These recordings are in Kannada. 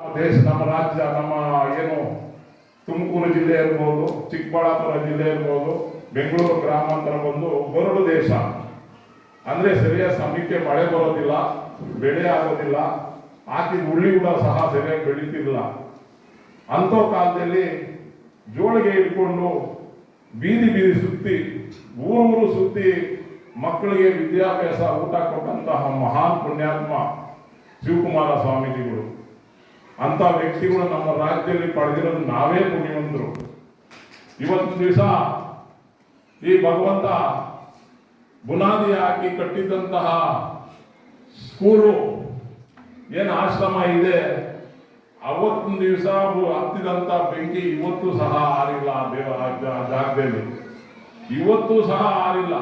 ದೇಶ, ನಮ್ಮ ರಾಜ್ಯ, ನಮ್ಮ ಏನು ತುಮಕೂರು ಜಿಲ್ಲೆ ಇರ್ಬೋದು, ಚಿಕ್ಕಬಳ್ಳಾಪುರ ಜಿಲ್ಲೆ ಇರ್ಬೋದು, ಬೆಂಗಳೂರು ಗ್ರಾಮಾಂತರ ಬಂದು ಬರಡು ದೇಶ. ಅಂದ್ರೆ ಸರಿಯಾದ ಸಮಯಕ್ಕೆ ಮಳೆ ಬರೋದಿಲ್ಲ, ಬೆಳೆ ಆಗೋದಿಲ್ಲ, ಹಾಕಿದ ಕೂಡ ಸಹ ಸರಿಯಾಗಿ ಬೆಳೀತಿಲ್ಲ. ಅಂಥ ಕಾಲದಲ್ಲಿ ಜೋಳಿಗೆ ಇಟ್ಕೊಂಡು ಬೀದಿ ಬೀದಿ ಸುತ್ತಿ ಊರೂರು ಸುತ್ತಿ ಮಕ್ಕಳಿಗೆ ವಿದ್ಯಾಭ್ಯಾಸ, ಊಟ ಕೊಟ್ಟಂತಹ ಮಹಾನ್ ಪುಣ್ಯಾತ್ಮ ಶಿವಕುಮಾರ ಸ್ವಾಮೀಜಿಗಳು. ಅಂತ ವ್ಯಕ್ತಿಗಳು ನಮ್ಮ ರಾಜ್ಯದಲ್ಲಿ ಪಡೆದಿರೋದು ನಾವೇ ಪುಣ್ಯವಂತರು. ಇವತ್ತು ದಿವಸ ಈ ಭಗವಂತ ಬುನಾದಿ ಹಾಕಿ ಕಟ್ಟಿದ್ದಂತಹ ಸ್ಕೂಲು ಏನು ಆಶ್ರಮ ಇದೆ ಅವತ್ತಿನ ದಿವಸ ಹತ್ತಿದಂತ ಬೆಂಕಿ ಇವತ್ತು ಸಹ ಆರಿಲ್ಲ ಆ ಜಾಗದಲ್ಲಿ. ಇವತ್ತು ಸಹ ಆರಿಲ್ಲ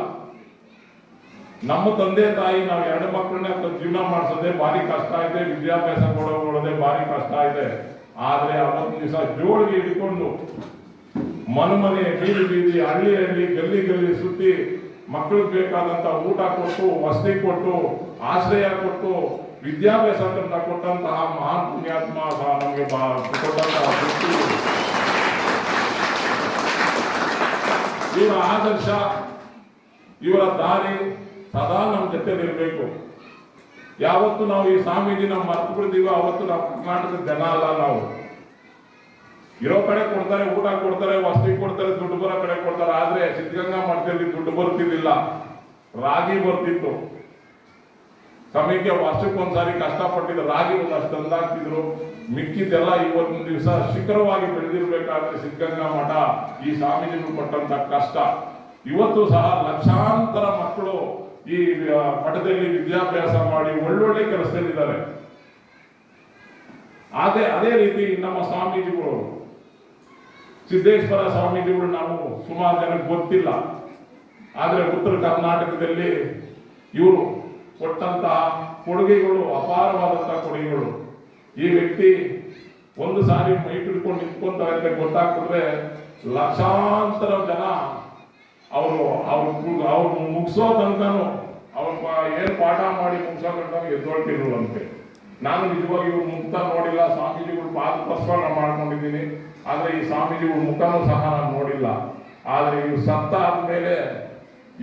ನಮ್ಮ ತಂದೆ ತಾಯಿ ನಾವು ಎರಡು ಮಕ್ಕಳನ್ನ ಜೀವನ ಮಾಡಿಸೋದೇ ಭಾರಿ ಕಷ್ಟ ಇದೆ ವಿದ್ಯಾಭ್ಯಾಸ ಕೊಡೋದೇ ಭಾರಿ ಕಷ್ಟ ಇದೆ. ಆದ್ರೆ ಅವತ್ತು ದಿವಸ ಜೋಳಿಗೆ ಹಿಡ್ಕೊಂಡು ಮನೆ ಬೀದಿ ಬೀದಿ ಹಳ್ಳಿಯಲ್ಲಿ ಹಳ್ಳಿ ಗಲ್ಲಿ ಗಲ್ಲಿ ಸುತ್ತಿ ಮಕ್ಕಳಿಗೆ ಬೇಕಾದಂತ ಊಟ ಕೊಟ್ಟು, ವಸತಿ ಕೊಟ್ಟು, ಆಶ್ರಯ ಕೊಟ್ಟು, ವಿದ್ಯಾಭ್ಯಾಸ ಅಂತ ಕೊಟ್ಟಂತಹ ಮಹಾನ್ ಪುಣ್ಯಾತ್ಮ ನಮಗೆ ಕೊಟ್ಟಂತಹ ಇವರ ಆದರ್ಶ, ಇವರ ದಾರಿ ಸದಾ ನಮ್ಮ ಜೊತೆ ಇರಬೇಕು ಯಾವತ್ತು ನಾವು ಈ ಸ್ವಾಮೀಜಿ ನಾವು ಮರ್ತು ಬಿಡ್ತೀವೋ ಅವತ್ತು ನಾವು ಕರ್ನಾಟಕದ ಜನ ಅಲ್ಲ ನಾವು. ಇರೋ ಕಡೆ ಕೊಡ್ತಾರೆ, ಊಟ ಕೊಡ್ತಾರೆ, ವಸತಿ ಕೊಡ್ತಾರೆ, ದುಡ್ಡು ಬರೋ ಕಡೆ ಕೊಡ್ತಾರೆ, ಆದ್ರೆ ಸಿದ್ಧಗಂಗಾ ಮಠದಲ್ಲಿ ದುಡ್ಡು ಬರ್ತಿರ್ಲಿಲ್ಲ. ರಾಗಿ ಬರ್ತಿತ್ತು. ಸಮಯಕ್ಕೆ ವರ್ಷಕ್ಕೊಂದ್ಸಾರಿ ಕಷ್ಟಪಟ್ಟಿದ್ದು ರಾಗಿ ಒಂದಷ್ಟು ತಂದಾಗ್ತಿದ್ರು ಮಿಕ್ಕಿದ್ದೆಲ್ಲ ಇವತ್ತಿನ ದಿವಸ ಶಿಖರವಾಗಿ ಬೆಳೆದಿರ್ಬೇಕಾದ್ರೆ ಸಿದ್ಧಗಂಗಾ ಮಠ ಈ ಸ್ವಾಮೀಜಿಗಳು ಕೊಟ್ಟಂತ ಕಷ್ಟ. ಇವತ್ತು ಸಹ ಲಕ್ಷಾಂತರ ಮಕ್ಕಳು ಈ ಮಠದಲ್ಲಿ ವಿದ್ಯಾಭ್ಯಾಸ ಮಾಡಿ ಒಳ್ಳೊಳ್ಳೆ ಕೆಲಸದಲ್ಲಿದ್ದಾರೆ. ಅದೇ ಅದೇ ರೀತಿ ನಮ್ಮ ಸ್ವಾಮೀಜಿಗಳು, ಸಿದ್ದೇಶ್ವರ ಸ್ವಾಮೀಜಿಗಳು ನಾವು ಸುಮಾರು ಜನಕ್ಕೆ ಗೊತ್ತಿಲ್ಲ. ಆದರೆ ಉತ್ತರ ಕರ್ನಾಟಕದಲ್ಲಿ ಇವರು ಕೊಟ್ಟಂತಹ ಕೊಡುಗೆಗಳು, ಅಪಾರವಾದಂತಹ ಕೊಡುಗೆಗಳು. ಈ ವ್ಯಕ್ತಿ ಒಂದು ಸಾರಿ ಮೈ ನಿಂತ್ಕೊಂತಾರೆ ಅಂತ ಗೊತ್ತಾಗ್ತದೆ ಲಕ್ಷಾಂತರ ಜನ ಅವರು ಅವ್ರು ಅವ್ರು ಮುಗಿಸೋ ತನಕನು ಅವನು ಏನ್ ಪಾಠ ಮಾಡಿ ಮುಗಿಸೋ ತನಕ ಎದ್ದೊಳ್ತಿರುವಂತೆ ನಾನು ನಿಜವಾಗಿ ಇವ್ರು ಮುಕ್ತ ನೋಡಿಲ್ಲ, ಸ್ವಾಮೀಜಿಗಳು ಪಾದ ಪ್ರಸ್ತಾವ ಮಾಡ್ಕೊಂಡಿದ್ದೀನಿ, ಆದರೆ ಈ ಸ್ವಾಮೀಜಿಗಳ ಮುಖನೂ ಸಹ ನಾನು ನೋಡಿಲ್ಲ. ಆದರೆ ಇವ್ರು ಸತ್ತ ಆದ್ಮೇಲೆ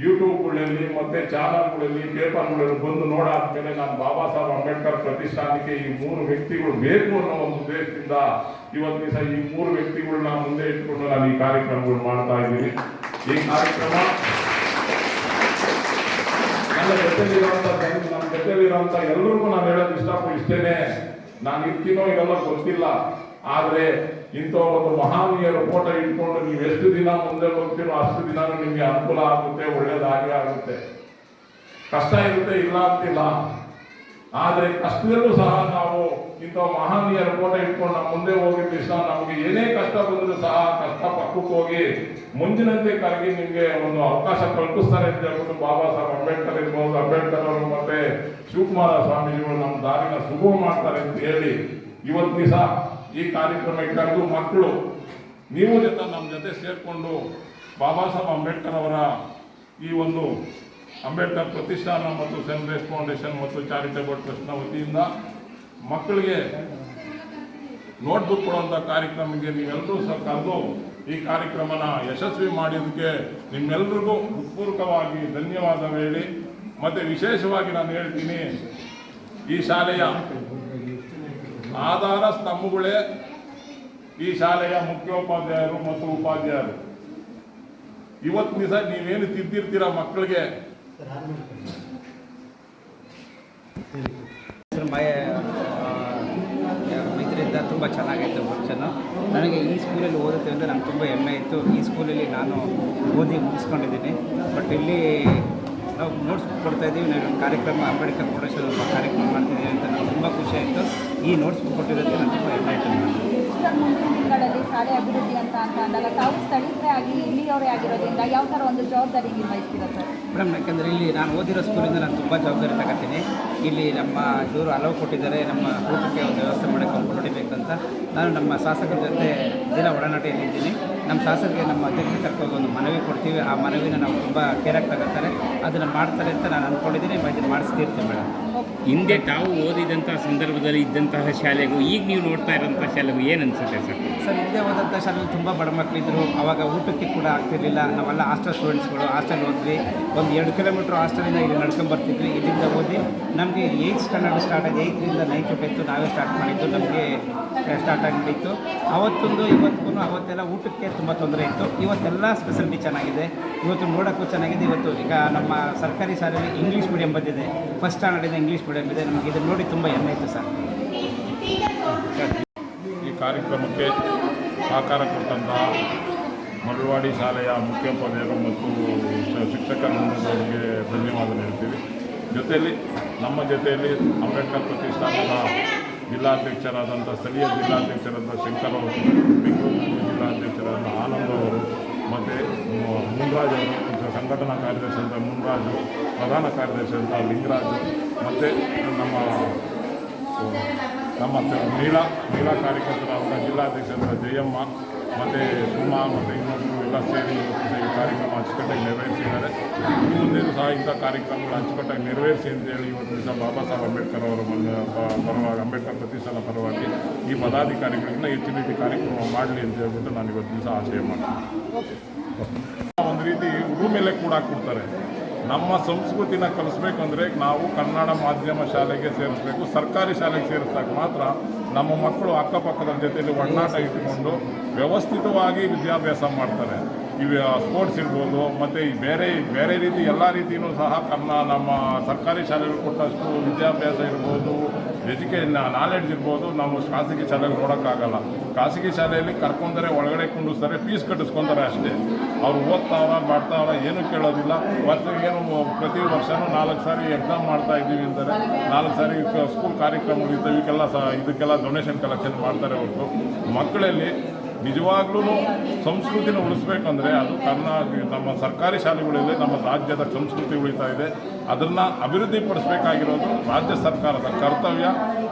ಯೂಟ್ಯೂಬ್ಗಳಲ್ಲಿ ಮತ್ತೆ ಚಾನಲ್ಗಳಲ್ಲಿ ಪೇಪರ್ಗಳಲ್ಲಿ ಬಂದು ನೋಡಾದ್ಮೇಲೆ ನಾನು ಬಾಬಾ ಸಾಹೇಬ್ ಅಂಬೇಡ್ಕರ್ ಪ್ರತಿಷ್ಠಾನಕ್ಕೆ ಈ ಮೂರು ವ್ಯಕ್ತಿಗಳು ಬೇಕು ಅನ್ನೋ ಒಂದು ಉದ್ದೇಶದಿಂದ ಇವತ್ತು ದಿವಸ ಈ ಮೂರು ವ್ಯಕ್ತಿಗಳನ್ನ ಮುಂದೆ ಇಟ್ಕೊಂಡು ನಾನು ಈ ಕಾರ್ಯಕ್ರಮಗಳು ಮಾಡ್ತಾ ಇದ್ದೀನಿ. ಈ ಕಾರ್ಯಕ್ರಮ ನನ್ನ ಜೊತೆಲಿರುವಂತ ಜನ ನನ್ನ ಜೊತೆಲಿರುವಂತ ಎಲ್ಲರಿಗೂ ನಾನು ಹೇಳೋದು ಇಷ್ಟಪಟ್ಟು ಇಷ್ಟೇನೆ ನಾನು ಇರ್ತೀನೋ ಇವೆಲ್ಲ ಗೊತ್ತಿಲ್ಲ. ಆದರೆ ಇಂಥ ಒಂದು ಮಹಾನೀಯರ ಫೋಟೋ ಇಟ್ಕೊಂಡು ನೀವು ಎಷ್ಟು ದಿನ ಮುಂದೆ ಹೋಗ್ತೀರೋ ಅಷ್ಟು ದಿನ ನಿಮಗೆ ಅನುಕೂಲ ಆಗುತ್ತೆ ಒಳ್ಳೇದಾಗಿ ಆಗುತ್ತೆ. ಕಷ್ಟ ಇರುತ್ತೆ, ಇಲ್ಲ ಅಂತಿಲ್ಲ. ಆದರೆ ಕಷ್ಟದಲ್ಲೂ ಸಹ ನಾವು ಇಂಥ ಮಹಾನೀಯರ ಫೋಟೋ ಇಟ್ಕೊಂಡು ನಾವು ಮುಂದೆ ಹೋಗಿ ಕೃಷ್ಣ ನಮಗೆ ಏನೇ ಕಷ್ಟ ಬಂದರೂ ಸಹ ಕಷ್ಟ ಪಕ್ಕಕ್ಕೆ ಹೋಗಿ ಮುಂದಿನಂತೆ ಕರಗಿ ನಿಮಗೆ ಒಂದು ಅವಕಾಶ ಕಲ್ಪಿಸ್ತಾರೆ ಅಂತ ಹೇಳ್ಬಿಟ್ಟು ಬಾಬಾ ಸಾಹೇಬ್ ಅಂಬೇಡ್ಕರ್ ಇರ್ಬೋದು, ಅಂಬೇಡ್ಕರ್ ಅವರು ಮತ್ತೆ ಶಿವಕುಮಾರ ಸ್ವಾಮೀಜಿಗಳು ನಮ್ಮ ದಾರಿನ ಸುಗಮ ಮಾಡ್ತಾರೆ ಅಂತ ಹೇಳಿ ಇವತ್ತು ದಿವಸ ಈ ಕಾರ್ಯಕ್ರಮಕ್ಕೆ ಕರೆದು ಮಕ್ಕಳು, ನೀವು ಜೊತೆ ನಮ್ಮ ಜೊತೆ ಸೇರಿಕೊಂಡು ಬಾಬಾ ಸಾಹೇಬ್ ಅಂಬೇಡ್ಕರ್ ಅವರ ಈ ಒಂದು ಅಂಬೇಡ್ಕರ್ ಪ್ರತಿಷ್ಠಾನ ಮತ್ತು ಸೆನ್ ಫೌಂಡೇಶನ್ ಮತ್ತು ಚಾರಿಟೇಬಲ್ ಟ್ರಸ್ಟ್ನ ವತಿಯಿಂದ ಮಕ್ಕಳಿಗೆ ನೋಟ್ಬುಕ್ ಕೊಡುವಂಥ ಕಾರ್ಯಕ್ರಮಕ್ಕೆ ನೀವೆಲ್ಲರೂ ಸಹ ಕರೆದು ಈ ಕಾರ್ಯಕ್ರಮನ ಯಶಸ್ವಿ ಮಾಡಿದ್ದಕ್ಕೆ ನಿಮ್ಮೆಲ್ಲರಿಗೂ ಹೃತ್ಪೂರ್ವಕವಾಗಿ ಧನ್ಯವಾದ ಹೇಳಿ. ಮತ್ತು ವಿಶೇಷವಾಗಿ ನಾನು ಹೇಳ್ತೀನಿ, ಈ ಶಾಲೆಯ ಆಧಾರ ಸ್ತಂಭಗಳೇ ಈ ಶಾಲೆಯ ಮುಖ್ಯೋಪಾಧ್ಯಾಯರು ಮತ್ತು ಉಪಾಧ್ಯಾಯರು. ಇವತ್ತು ದಿವಸ ನೀವೇನು ತಿದ್ದಿರ್ತೀರ ಮಕ್ಕಳಿಗೆ? ತುಂಬ ಚೆನ್ನಾಗಿತ್ತು ಫಂಕ್ಷನ್ನು ನನಗೆ ಈ ಸ್ಕೂಲಲ್ಲಿ ಓದುತ್ತೆ ಅಂದರೆ ನಂಗೆ ತುಂಬ ಹೆಮ್ಮೆ ಇತ್ತು. ಈ ಸ್ಕೂಲಲ್ಲಿ ನಾನು ಓದಿ ಮುಗಿಸ್ಕೊಂಡಿದ್ದೀನಿ. ಬಟ್ ಇಲ್ಲಿ ನಾವು ನೋಟ್ಸ್ ಕೊಡ್ತಾ ಇದ್ದೀವಿ. ನಾವು ಕಾರ್ಯಕ್ರಮ, ಅಂಬೇಡ್ಕರ್ ಫೌಂಡೇಶನ್ ಕಾರ್ಯಕ್ರಮ ಮಾಡ್ತಿದ್ದೀವಿ ಅಂತ ನಂಗೆ ತುಂಬ ಖುಷಿಯಾಯಿತು ಈ ನೋಟ್ಸ್ ಕೊಟ್ಟಿರೋದಕ್ಕೆ ನನಗೆ ತುಂಬ ಹೆಮ್ಮೆ ಆಯಿತು. ಗಳಲ್ಲಿ ಶಾಲೆ ಅಭಿವೃದ್ಧಿ ಅಂತ ಅಂತ ಅಂದಾಗ ತಾವು ಸ್ಥಳೀಯರೇ ಆಗಿ, ಇಲ್ಲಿಯವರೇ ಆಗಿರೋದ್ರಿಂದ ಯಾವ ಥರ ಒಂದು ಜವಾಬ್ದಾರಿ ನಿರ್ವಹಿಸ್ತೀರಾ ಸರ್? ಮೇಡಮ್ ಯಾಕಂದರೆ ಇಲ್ಲಿ ನಾನು ಓದಿರೋ ಸ್ಕೂಲಿಂದ ನಾನು ತುಂಬ ಜವಾಬ್ದಾರಿ ತಗೋತೀನಿ. ಇಲ್ಲಿ ನಮ್ಮ ಇವರು ಅಲವು ಕೊಟ್ಟಿದ್ದಾರೆ, ನಮ್ಮ ಊಟಕ್ಕೆ ಒಂದು ವ್ಯವಸ್ಥೆ ಮಾಡೋಕ್ಕೆ ಒಂದು ಕೊಡಬೇಕಂತ ನಾನು ನಮ್ಮ ಶಾಸಕರ ಜೊತೆ ದಿನ ಒಡನಾಟಿಯಲ್ಲಿದ್ದೀನಿ. ನಮ್ಮ ಶಾಸಕರಿಗೆ ನಮ್ಮ ಅಧ್ಯಕ್ಷ ಕರ್ಕೊಂಡು ಒಂದು ಮನವಿ ಕೊಡ್ತೀವಿ. ಆ ಮನವಿನ ನಾವು ತುಂಬ ಕೇರಾಗಿ ತಗೋತಾರೆ. ಅದನ್ನು ಮಾಡ್ತಾರೆ ಅಂತ ನಾನು ಅಂದ್ಕೊಂಡಿದ್ದೀನಿ ಇದನ್ನು ಮಾಡಿಸ್ತಿರ್ತೀನಿ ಮೇಡಮ್. ಹಿಂದೆ ತಾವು ಓದಿದಂಥ ಸಂದರ್ಭದಲ್ಲಿ ಇದ್ದಂತಹ ಶಾಲೆಗೂ ಈಗ ನೀವು ನೋಡ್ತಾ ಇರೋಂಥ ಶಾಲೆಗೂ ಏನು ಅನಿಸುತ್ತೆ ಸರ್? ಸರ್ ಹಿಂದೆ ಓದಂಥ ಶಾಲೆಯಲ್ಲಿ ತುಂಬ ಬಡ ಮಕ್ಕಳಿದ್ರು ಅವಾಗ ಊಟಕ್ಕೆ ಕೂಡ ಆಗ್ತಿರಲಿಲ್ಲ. ನಾವೆಲ್ಲ ಹಾಸ್ಟೆಲ್ ಸ್ಟೂಡೆಂಟ್ಸ್ಗಳು ಹಾಸ್ಟೆಲ್ ಹೋದ್ವಿ ಒಂದು ಎರಡು ಕಿಲೋಮೀಟ್ರ್ ಹಾಸ್ಟೆಲಿಂದ ಇಲ್ಲಿ ನಡ್ಕೊಂಬರ್ತಿದ್ವಿ ಇಲ್ಲಿಂದ ಓದಿ ನಮಗೆ ಏಜ್ ಸ್ಟ್ಯಾಂಡರ್ಡ್ ಸ್ಟಾರ್ಟ್ ಆಗಿ ಏಯ್ತ್ರಿಂದ ನೈನ್ತ್ ಟೆಂತು ನಾವೇ ಸ್ಟಾರ್ಟ್ ಮಾಡಿದ್ದು. ನಮಗೆ ಸ್ಟಾರ್ಟ್ ಆಗಿಬಿಟ್ಟಿತ್ತು. ಅವತ್ತೊಂದು ಇವತ್ತಿಗೂ ಅವತ್ತೆಲ್ಲ ಊಟಕ್ಕೆ ತುಂಬ ತೊಂದರೆ ಇತ್ತು. ಇವತ್ತೆಲ್ಲ ಸ್ಪೆಸಿಲಿಟಿ ಚೆನ್ನಾಗಿದೆ. ಇವತ್ತು ನೋಡೋಕ್ಕೂ ಚೆನ್ನಾಗಿದೆ. ಇವತ್ತು ಈಗ ನಮ್ಮ ಸರ್ಕಾರಿ ಶಾಲೆಯಲ್ಲಿ ಇಂಗ್ಲೀಷ್ ಮೀಡಿಯಂ ಬಂದಿದೆ. ಫಸ್ಟ್ ಸ್ಟ್ಯಾಂಡರ್ಡಿಂದ ಇಂಗ್ಲೀಷ್ ಮೀಡಿಯಂ ಇದೆ. ನಮಗೆ ಇದನ್ನು ನೋಡಿ ತುಂಬ ಹೆಮ್ಮೆ ಇತ್ತು ಸರ್. ಈ ಕಾರ್ಯಕ್ರಮಕ್ಕೆ ಸಹಕಾರ ಕೊಟ್ಟಂತಹ ಮರಳವಾಡಿ ಶಾಲೆಯ ಮುಖ್ಯೋಪಾಧ್ಯಾಯರು ಮತ್ತು ಶಿಕ್ಷಕ ವೃಂದದವರಿಗೆ ಧನ್ಯವಾದ ಹೇಳ್ತೀವಿ. ಜೊತೆಯಲ್ಲಿ ನಮ್ಮ ಜೊತೆಯಲ್ಲಿ ಅಂಬೇಡ್ಕರ್ ಪ್ರತಿಷ್ಠಾನದ ಜಿಲ್ಲಾಧ್ಯಕ್ಷರಾದಂಥ ಸ್ಥಳೀಯ ಜಿಲ್ಲಾಧ್ಯಕ್ಷರಾದ ಶಂಕರ್ ಅವರು ಬೆಂಗಳೂರು ಜಿಲ್ಲಾಧ್ಯಕ್ಷರಾದ ಆನಂದ್ ಅವರು, ಮತ್ತು ಮುನ್ರಾಜ್ ಅವರು ಸಂಘಟನಾ ಕಾರ್ಯದರ್ಶಿ ಅಂತ ಮುನ್ರಾಜು, ಪ್ರಧಾನ ಕಾರ್ಯದರ್ಶಿ ಅಂತ ಲಿಂಗರಾಜು, ಮತ್ತು ನಮ್ಮ ನಮ್ಮ ಮಹಿಳಾ ಮಹಿಳಾ ಕಾರ್ಯಕರ್ತರಾದ ಜಿಲ್ಲಾಧ್ಯಕ್ಷರಾದ ಜಯಮ್ಮ, ಮತ್ತು ಸುಮಾ ಮತ್ತು ಎಲ್ಲ ಸೇರಿ ಈ ಕಾರ್ಯಕ್ರಮ ಅಚ್ಚುಕಟ್ಟಾಗಿ ನೆರವೇರಿಸಿದ್ದಾರೆ. ಮುಂದೆಯೂ ಸಹ ಇಂಥ ಕಾರ್ಯಕ್ರಮಗಳು ಅಚ್ಚುಕಟ್ಟಾಗಿ ನೆರವೇರಿಸಿ ಅಂತೇಳಿ ಇವತ್ತು ದಿವಸ ಬಾಬಾ ಸಾಹೇಬ್ ಅಂಬೇಡ್ಕರ್ ಅವರ ಪರವಾಗಿ ಅಂಬೇಡ್ಕರ್ ಪ್ರತಿಷ್ಠಾನ ಪರವಾಗಿ ಈ ಪದಾಧಿಕಾರಿಗಳನ್ನ ಹೆಚ್ಚಿನ ರೀತಿ ಕಾರ್ಯಕ್ರಮ ಮಾಡಲಿ ಅಂತ ಹೇಳ್ಬಿಟ್ಟು ನಾನು ಇವತ್ತು ದಿವಸ ಆಶಯ ಮಾಡ್ತೀನಿ. ಒಂದು ರೀತಿ ಮೇಲೆ ಕೂಡ ಕೊಡ್ತಾರೆ ನಮ್ಮ ಸಂಸ್ಕೃತಿನ ಕಲಿಸ್ಬೇಕಂದ್ರೆ ನಾವು ಕನ್ನಡ ಮಾಧ್ಯಮ ಶಾಲೆಗೆ ಸೇರಿಸ್ಬೇಕು, ಸರ್ಕಾರಿ ಶಾಲೆಗೆ ಸೇರಿಸಿದಾಗ ಮಾತ್ರ ನಮ್ಮ ಮಕ್ಕಳು ಅಕ್ಕಪಕ್ಕದ ಜೊತೆಯಲ್ಲಿ ಒಡನಾಟ ಇಟ್ಟುಕೊಂಡು ವ್ಯವಸ್ಥಿತವಾಗಿ ವಿದ್ಯಾಭ್ಯಾಸ ಮಾಡ್ತಾರೆ. ಇವು ಸ್ಪೋರ್ಟ್ಸ್ ಇರ್ಬೋದು, ಮತ್ತು ಬೇರೆ ಬೇರೆ ರೀತಿ ಎಲ್ಲ ರೀತಿಯೂ ಸಹ ಕನ್ನ ನಮ್ಮ ಸರ್ಕಾರಿ ಶಾಲೆಗಳು ಕೊಟ್ಟಷ್ಟು ವಿದ್ಯಾಭ್ಯಾಸ ಇರ್ಬೋದು ಎಜುಕೇಷನ್ ನಾಲೆಡ್ಜ್ ಇರ್ಬೋದು, ನಾವು ಖಾಸಗಿ ಶಾಲೆಗೆ ನೋಡೋಕ್ಕಾಗಲ್ಲ. ಖಾಸಗಿ ಶಾಲೆಯಲ್ಲಿ ಕರ್ಕೊಂಡರೆ ಒಳಗಡೆ ಕುಂಡಿಸ್ತಾರೆ ಫೀಸ್ ಕಟ್ಟಿಸ್ಕೊತಾರೆ ಅಷ್ಟೇ. ಅವ್ರು ಓದ್ತಾವ್ರ, ಮಾಡ್ತಾವ್ರ ಏನೂ ಕೇಳೋದಿಲ್ಲ. ವರ್ಷ ಏನು ಪ್ರತಿ ವರ್ಷವೂ ನಾಲ್ಕು ಸಾರಿ ಎಕ್ಸಾಮ್ ಮಾಡ್ತಾ ಇದ್ದೀವಿ ಅಂತಾರೆ. ನಾಲ್ಕು ಸಾರಿ ಸ್ಕೂಲ್ ಕಾರ್ಯಕ್ರಮಗಳು ಇರ್ತವೆ ಇದಕ್ಕೆಲ್ಲ ಸಹ ಇದಕ್ಕೆಲ್ಲ ಡೊನೇಷನ್ ಕಲೆಕ್ಷನ್ ಮಾಡ್ತಾರೆ ಅವರು ಮಕ್ಕಳಲ್ಲಿ ನಿಜವಾಗ್ಲೂ ಸಂಸ್ಕೃತಿನ ಉಳಿಸ್ಬೇಕಂದ್ರೆ ಅದು ಕರ್ನಾಟಕ ನಮ್ಮ ಸರ್ಕಾರಿ ಶಾಲೆಗಳಲ್ಲಿ ನಮ್ಮ ರಾಜ್ಯದ ಸಂಸ್ಕೃತಿ ಉಳಿತಾ ಇದೆ. ಅದನ್ನು ಅಭಿವೃದ್ಧಿಪಡಿಸಬೇಕಾಗಿರೋದು ರಾಜ್ಯ ಸರ್ಕಾರದ ಕರ್ತವ್ಯ.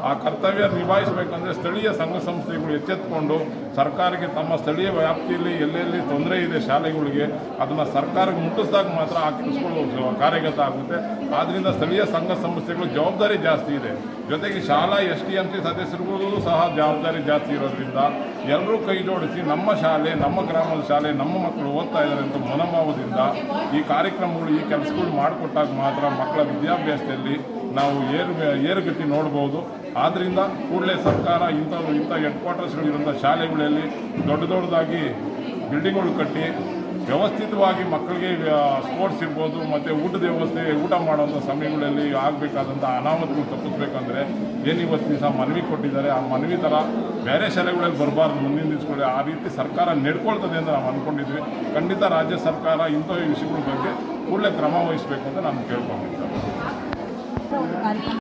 ಆ ಕರ್ತವ್ಯ ನಿಭಾಯಿಸಬೇಕಂದ್ರೆ ಸ್ಥಳೀಯ ಸಂಘ ಸಂಸ್ಥೆಗಳು ಎಚ್ಚೆತ್ತುಕೊಂಡು ಸರ್ಕಾರಕ್ಕೆ ತಮ್ಮ ಸ್ಥಳೀಯ ವ್ಯಾಪ್ತಿಯಲ್ಲಿ ಎಲ್ಲೆಲ್ಲಿ ತೊಂದರೆ ಇದೆ ಶಾಲೆಗಳಿಗೆ ಅದನ್ನು ಸರ್ಕಾರಕ್ಕೆ ಮುಟ್ಟಿಸಿದಾಗ ಮಾತ್ರ ಆ ಕೆಲಸಗಳು ಕಾರ್ಯಗತ ಆಗುತ್ತೆ. ಆದ್ದರಿಂದ ಸ್ಥಳೀಯ ಸಂಘ ಸಂಸ್ಥೆಗಳು ಜವಾಬ್ದಾರಿ ಜಾಸ್ತಿ ಇದೆ. ಜೊತೆಗೆ ಶಾಲಾ ಎಸ್ ಟಿ ಎಂ ಸಿ ಸದಸ್ಯರುಗಳಿಗೂ ಸಹ ಜವಾಬ್ದಾರಿ ಜಾಸ್ತಿ ಇರೋದ್ರಿಂದ ಎಲ್ಲರೂ ಕೈ ಜೋಡಿಸಿ ನಮ್ಮ ಶಾಲೆ, ನಮ್ಮ ಗ್ರಾಮದ ಶಾಲೆ, ನಮ್ಮ ಮಕ್ಕಳು ಓದ್ತಾ ಇದ್ದಾರೆ ಅಂತ ಮನೋಭಾವದಿಂದ ಈ ಕಾರ್ಯಕ್ರಮಗಳು ಈ ಕೆಲಸಗಳು ಮಾಡಿಕೊಟ್ಟಾಗ ಮಾತ್ರ ಮಕ್ಕಳ ವಿದ್ಯಾಭ್ಯಾಸದಲ್ಲಿ ನಾವು ಏರು ಏರುಗತಿ ನೋಡ್ಬೋದು. ಆದ್ದರಿಂದ ಕೂಡಲೇ ಸರ್ಕಾರ ಇಂಥ ಇಂಥ ಹೆಡ್ ಕ್ವಾರ್ಟರ್ಸ್ಗಳಿರುವಂಥ ಶಾಲೆಗಳಲ್ಲಿ ದೊಡ್ಡ ದೊಡ್ಡದಾಗಿ ಬಿಲ್ಡಿಂಗ್ಗಳು ಕಟ್ಟಿ ವ್ಯವಸ್ಥಿತವಾಗಿ ಮಕ್ಕಳಿಗೆ ಸ್ಪೋರ್ಟ್ಸ್ ಇರ್ಬೋದು, ಮತ್ತು ಊಟದ ವ್ಯವಸ್ಥೆ, ಊಟ ಮಾಡುವಂಥ ಸಮಯಗಳಲ್ಲಿ ಆಗಬೇಕಾದಂಥ ಅನಾಹುತಗಳು ತಪ್ಪಿಸ್ಬೇಕಂದ್ರೆ ಏನು ಇವತ್ತು ದಿವಸ ಮನವಿ ಕೊಟ್ಟಿದ್ದಾರೆ, ಆ ಮನವಿ ಥರ ಬೇರೆ ಶಾಲೆಗಳಲ್ಲಿ ಬರಬಾರ್ದು, ಮುಂದಿನ ದಿವಸಗಳು ಆ ರೀತಿ ಸರ್ಕಾರ ನೆಡ್ಕೊಳ್ತದೆ ಅಂತ ನಾವು ಅಂದ್ಕೊಂಡಿದ್ವಿ ಖಂಡಿತ ರಾಜ್ಯ ಸರ್ಕಾರ ಇಂಥ ವಿಷಯಗಳ ಬಗ್ಗೆ ಕೂಡಲೇ ಕ್ರಮ ವಹಿಸಬೇಕು ಅಂತ ನಾನು ಕೇಳ್ಕೊಂಡಿದ್ದೆ. ಒಂದು ಕಾರ್ಯಕ್ರಮ